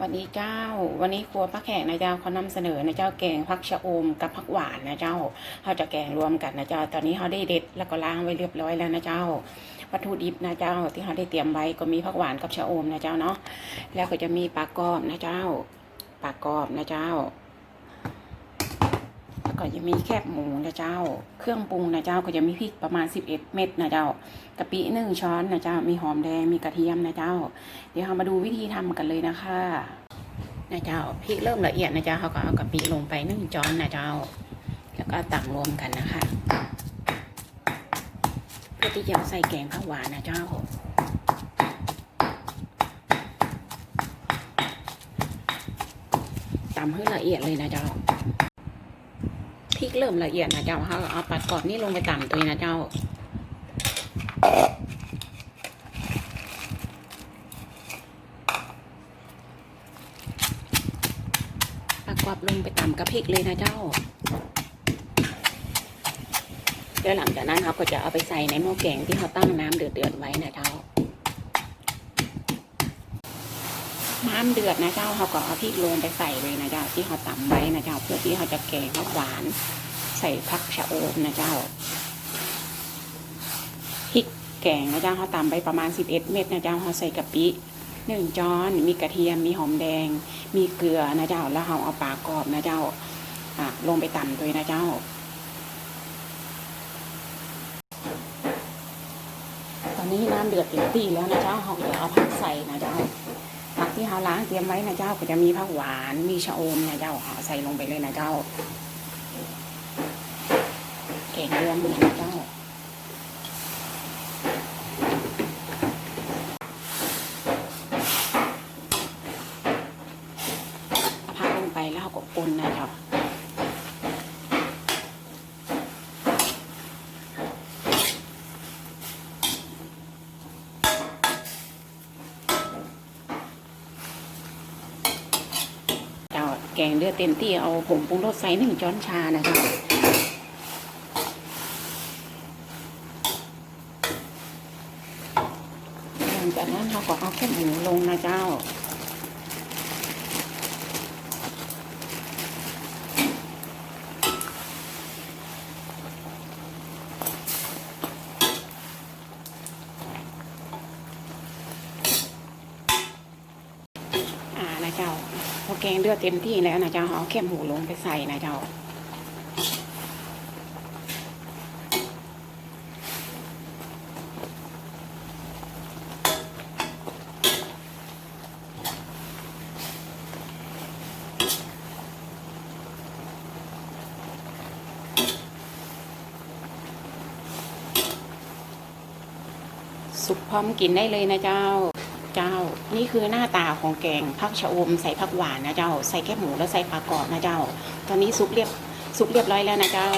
วันนี้เจ้า วันนี้ครัวป้าแขกนะเจ้าเขานำเสนอนะเจ้าแกงผักชะอมกับผักหวานนะเจ้าเขาจะแกงรวมกันนะเจ้า ตอนนี้เขาได้เด็ดแล้วก็ล้างไว้เรียบร้อยแล้วนะเจ้า วัตถุดิบนะเจ้า ที่เขาได้เตรียมไว้ก็มีผักหวานกับชะอมนะเจ้าเนาะ แล้วก็จะมีปลากรอบนะเจ้า ปลากรอบนะเจ้า แล้วก็จะมีแคบหมูนะเจ้า เครื่องปรุงนะเจ้าก็จะมีพริกประมาณ 11 เม็ดนะเจ้ากะปิหนึ่งช้อนนะเจ้า มีหอมแดง มีกระเทียมนะเจ้า เดี๋ยวเรามาดูวิธีทำกันเลยนะคะนะเจ้าพริกเริ่มละเอียดนะเจ้าเขาก็เอากะปิลงไปหนึ่งช้อนนะเจ้า แล้วก็ตักรวมกันนะคะ เพื่อที่จะใส่แกงผักหวานนะเจ้าตำให้ละเอียดเลยนะเจ้า เริ่มละเอียดนะเจ้าเขาเอาปัดกรอบนี่ลงไปตำตัวนี้นะเจ้าปักกรอบลงไปตำกับพริกเลยนะเจ้าเดี๋ยวหลังจากนั้นเราก็จะเอาไปใส่ในหม้อแกงที่เขาตั้งน้ำเดือดๆไว้นะเจ้า น้ำเดือดนะเจ้าเขาก็เอาพริกลงไปใส่เลยนะเจ้าที่เขาตำไว้นะเจ้าเพื่อที่เขาจะแกงผักหวาน ใส่ผักชะอมนะเจ้าพริกแกงนะเจ้าเขาตำไปประมาณ 11 เม็ดนะเจ้าเขาใส่กะปิหนึ่งช้อนมีกระเทียมมีหอมแดง มีเกลือนะเจ้าแล้วเขาเอาปลากรอบนะเจ้าอะลงไปตำด้วยนะเจ้าตอนนี้น้ำเดือดเต็มที่แล้วนะเจ้าเขาจะเอาผักใส่นะเจ้า ผักที่เขาล้างเตรียมไว้นะเจ้าก็จะมีผักหวาน มีชะอมนะเจ้าเขาใส่ลงไปเลยนะเจ้าแกงรวมเลยนะเจ้าผักลงไปแล้วเขาก็ปนนะเจ้า เจ้า แกงเลือดเต็มที่เอาผงปรุงรสใส่หนึ่งช้อนชานะคะหลังจากนั้นเราก็เอาแค่หมูลงนะเจ้า เจ้า พอแกงเลือดเต็มที่แล้วนะเจ้าเอาแค่หมูลงไปใส่นะเจ้าสุกพร้อมกินได้เลยนะเจ้า เจ้า นี่คือหน้าตาของแกงผักชะอมใส่ผักหวานนะเจ้า ใส่แค่หมูแล้วใส่ปลากรอบนะเจ้า ตอนนี้สุกเรียบสุกเรียบร้อยแล้วนะเจ้า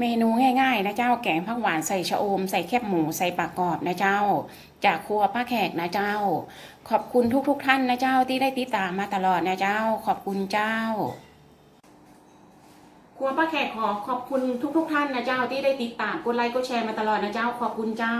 เมนูง่ายๆนะเจ้าแกงผักหวานใส่ชะอม ใส่แคบหมูใส่ปลากรอบนะเจ้า จากครัวป้าแขกนะเจ้า ขอบคุณทุกๆท่านนะเจ้าที่ได้ติดตามมาตลอดนะเจ้า ขอบคุณเจ้า ครัวป้าแขกขอขอบคุณทุกๆทท่านนะเจ้าที่ได้ติดตามกดไลค์กดแชร์มาตลอดนะเจ้าขอบคุณเจ้า